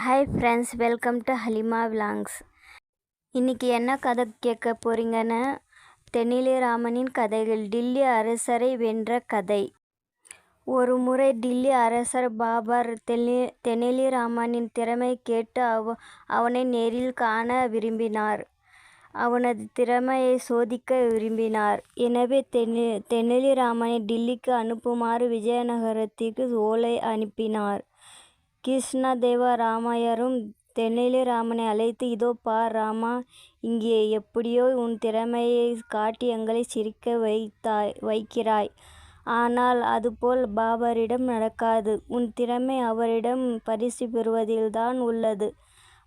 Hi friends welcome to Halima vlogs இன்றைக்கி என்ன கதை கேட்க போகிறீங்கன்னு தென்னிலிராமனின் கதைகள் டில்லி அரசரை வென்ற கதை. ஒரு முறை டில்லி அரசர் பாபர் தென்னி தென்னிலிராமனின் திறமை கேட்டு அவ அவனை நேரில் காண விரும்பினார். அவனது திறமையை சோதிக்க விரும்பினார். எனவே தென்னி தென்னிலிராமனை டில்லிக்கு அனுப்புமாறு விஜயநகரத்திற்கு ஓலை அனுப்பினார். கிருஷ்ணதேவ ராமையரும் தென்னிலிராமனை அழைத்து இதோ பார் ராமா இங்கே எப்படியோ உன் திறமையை காட்டி எங்களை சிரிக்க வைத்தாய் வைக்கிறாய். ஆனால் அதுபோல் பாபரிடம் நடக்காது. உன் திறமை அவரிடம் பரிசு பெறுவதில்தான் உள்ளது.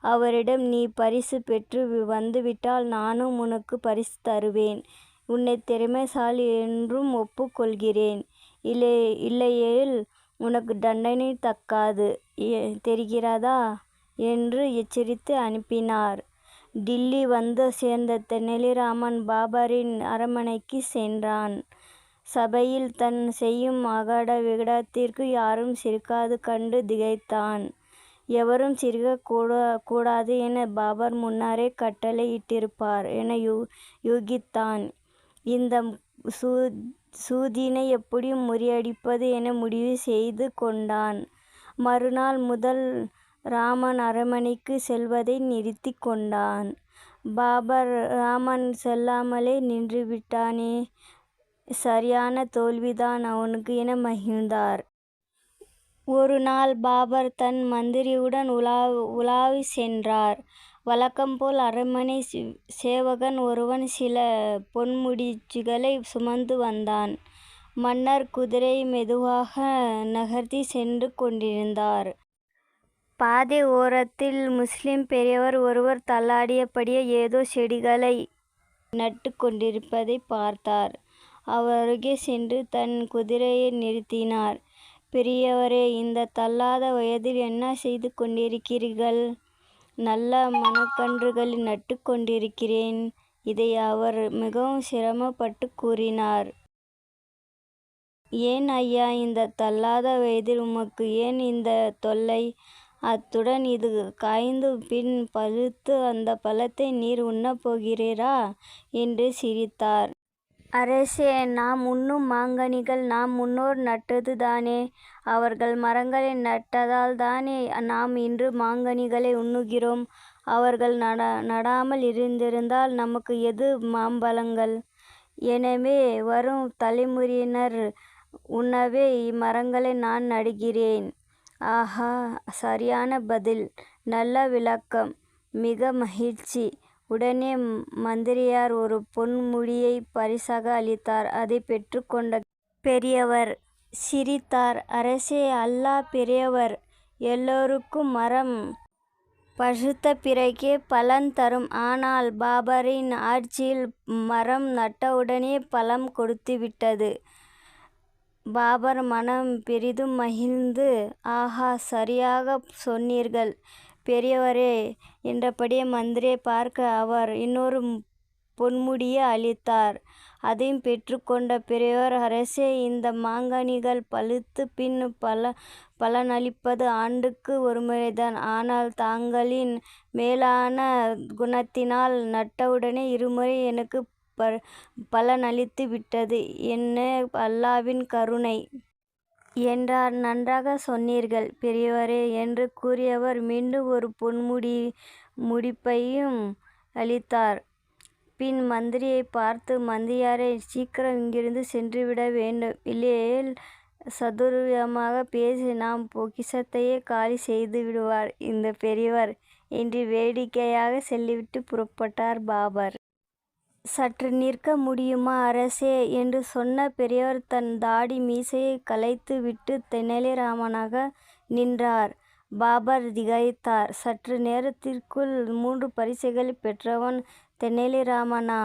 அவரிடம் நீ பரிசு பெற்று வந்துவிட்டால் நானும் உனக்கு பரிசு தருவேன். உன்னை திறமைசாலி என்றும் ஒப்புக்கொள்கிறேன். இல்லை இல்லையேல் உனக்கு தண்டனை தக்காது தெரிகிறதா? என்று எச்சரித்து அனுப்பினார். டில்லி வந்து சேர்ந்த தென்னலிராமன் பாபரின் அரமனைக்கு சென்றான். சபையில் தன் செய்யும் அகாட விகடத்திற்கு யாரும் சிரிக்காது கண்டு திகைத்தான். எவரும் சிரிக்க கூட கூடாது என பாபர் முன்னரே கட்டளை இட்டிருப்பார் என யூ யூகித்தான். இந்த சூ சூதினை எப்படி முறியடிப்பது என முடிவு செய்து கொண்டான். மறுநாள் முதல் ராமன் அரண்மனைக்கு செல்வதை நிறுத்தி கொண்டான். பாபர் ராமன் செல்லாமலே நின்றுவிட்டானே சரியான தோல்விதான் அவனுக்கு என மகிழ்ந்தார். ஒரு நாள் பாபர் தன் மந்திரியுடன் உலா உலாவி சென்றார். வழக்கம்போல் அரண்மனை சேவகன் ஒருவன் சில பொன்முடிச்சுகளை சுமந்து வந்தான். மன்னர் குதிரை மெதுவாக நகர்த்தி சென்று கொண்டிருந்தார். பாதை ஓரத்தில் முஸ்லிம் பெரியவர் ஒருவர் தள்ளாடியபடியே ஏதோ செடிகளை நட்டு கொண்டிருப்பதை பார்த்தார். அவர் அருகே சென்று தன் குதிரையை நிறுத்தினார். பெரியவரே இந்த தள்ளாத வயதில் என்ன செய்து கொண்டிருக்கிறீர்கள்? நல்ல மணக்கன்றுகளை நட்டு கொண்டிருக்கிறேன். இதை அவர் மிகவும் சிரமப்பட்டு கூறினார். ஏன் ஐயா இந்த தள்ளாத வயதில் உமக்கு ஏன் இந்த தொல்லை? அத்துடன் இது காய்ந்து பின் பழுத்து அந்த பழத்தை நீர் உண்ணப் போகிறீரா? என்று சிரித்தார். அரசே நாம் உண்ணும் மாங்கனிகள் நாம் முன்னோர் நட்டது தானே அவர்கள் மரங்களை நட்டதால் தானே நாம் இன்று மாங்கனிகளை உண்ணுகிறோம். அவர்கள் நட நடாமல் இருந்திருந்தால் நமக்கு எது மாம்பழங்கள்? எனவே வரும் தலைமுறையினர் உண்ணவே இம்மரங்களை நான் நடுகிறேன். ஆஹா சரியான பதில். நல்ல விளக்கம். மிக மகிழ்ச்சி. உடனே மந்திரியார் ஒரு பொன் முடியை பரிசாக அளித்தார். அதை பெற்றுக்கொண்ட பெரியவர் சிரித்தார். அரசே அல்லாஹ் பெரியவர் எல்லோருக்கும் மரம் பழுத்த பிறகே பலன் தரும். ஆனால் பாபரின் ஆட்சியில் மரம் நட்டவுடனே பழம் கொடுத்துவிட்டது. பாபர் மனம் பெரிதும் மகிழ்ந்து ஆஹா சரியாக சொன்னீர்கள். பெரியவரே என்றபடியே மந்திரியை பார்க்க அவர் இன்னொரு பொன்முடியை அளித்தார். அதையும் பெற்றுக்கொண்ட பெரியவர் அரசே இந்த மாங்கனிகள் பழுத்து பின் பல பலனளிப்பது ஆண்டுக்கு ஒருமுறைதான். ஆனால் தாங்களின் மேலான குணத்தினால் நட்டவுடனே இருமுறை எனக்கு ப பலனளித்து விட்டது என்ன அல்லாவின் கருணை! என்றார். நன்றாக சொன்னீர்கள் பெரியவரே என்று கூறியவர் மீண்டும் ஒரு பொன்முடி முடிப்பையும் அளித்தார். பின் மந்திரியை பார்த்து மந்திரியாரே சீக்கிரம் இங்கிருந்து சென்றுவிட வேண்டும். இல்லையேல் சதுர்வியமாக பேசி நாம் பொக்கிஷத்தையே காலி செய்து விடுவார் இந்த பெரியவர் என்று வேடிக்கையாக சொல்லிவிட்டு புறப்பட்டார் பாபர். சற்று நிற்க முடியுமா அரசே? என்று சொன்ன பெரியவர் தன் தாடி மீசையை கலைத்து விட்டு தெனாலிராமனாக நின்றார். பாபர் திகைத்தார். சற்று நேரத்திற்குள் மூன்று பரிசுகளை பெற்றவன் தெனாலிராமனா?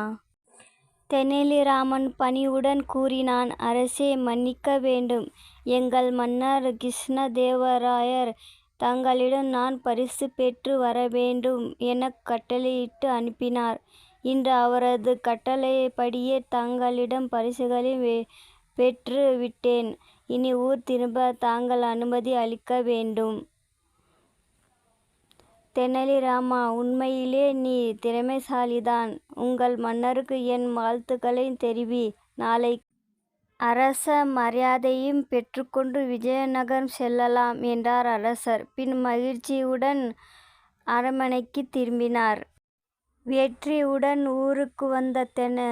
தெனாலிராமன் பணிவுடன் கூறினான் அரசே மன்னிக்க வேண்டும். எங்கள் மன்னர் கிருஷ்ணதேவராயர் தங்களிடம் நான் பரிசு பெற்று வர வேண்டும் என கட்டளையிட்டு அனுப்பினார். இன்று அவரது கட்டளைப்படியே தங்களிடம் பரிசுகளை பெற்று விட்டேன் இனி ஊர் திரும்ப தாங்கள் அனுமதி அளிக்க வேண்டும் தெனாலிராமா உண்மையிலே நீ திறமைசாலிதான். உங்கள் மன்னருக்கு என் வாழ்த்துக்களைத் தெரிவி. நாளை அரச மரியாதையையும் பெற்றுக்கொண்டு விஜயநகரம் செல்லலாம் என்றார் அரசர். பின் மகிழ்ச்சியுடன் அரண்மனைக்குத் திரும்பினார். வெற்றியுடன் ஊருக்கு வந்து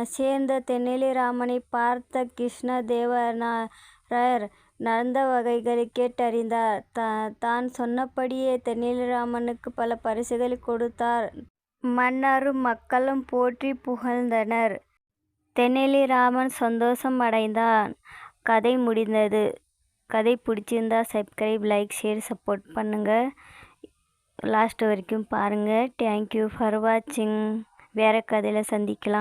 சேர்ந்த தெனாலிராமனைப் பார்த்த கிருஷ்ணதேவராயர் நடந்த வகைகளைக் கேட்டறிந்தார். தான் சொன்னபடியே தெனாலிராமனுக்குப் பல பரிசுகளைக் கொடுத்தார். மன்னரும் மக்களும் போற்றிப் புகழ்ந்தனர். தெனாலிராமன் சந்தோஷம் அடைந்தான். கதை முடிந்தது. கதை பிடிச்சிருந்தா சப்ஸ்கிரைப் லைக் ஷேர் சப்போர்ட் பண்ணுங்க. லாஸ்ட் வரைக்கும் பாருங்க. தேங்க்யூ ஃபார் வாட்சிங். வேற கதையில் சந்திக்கலாம்.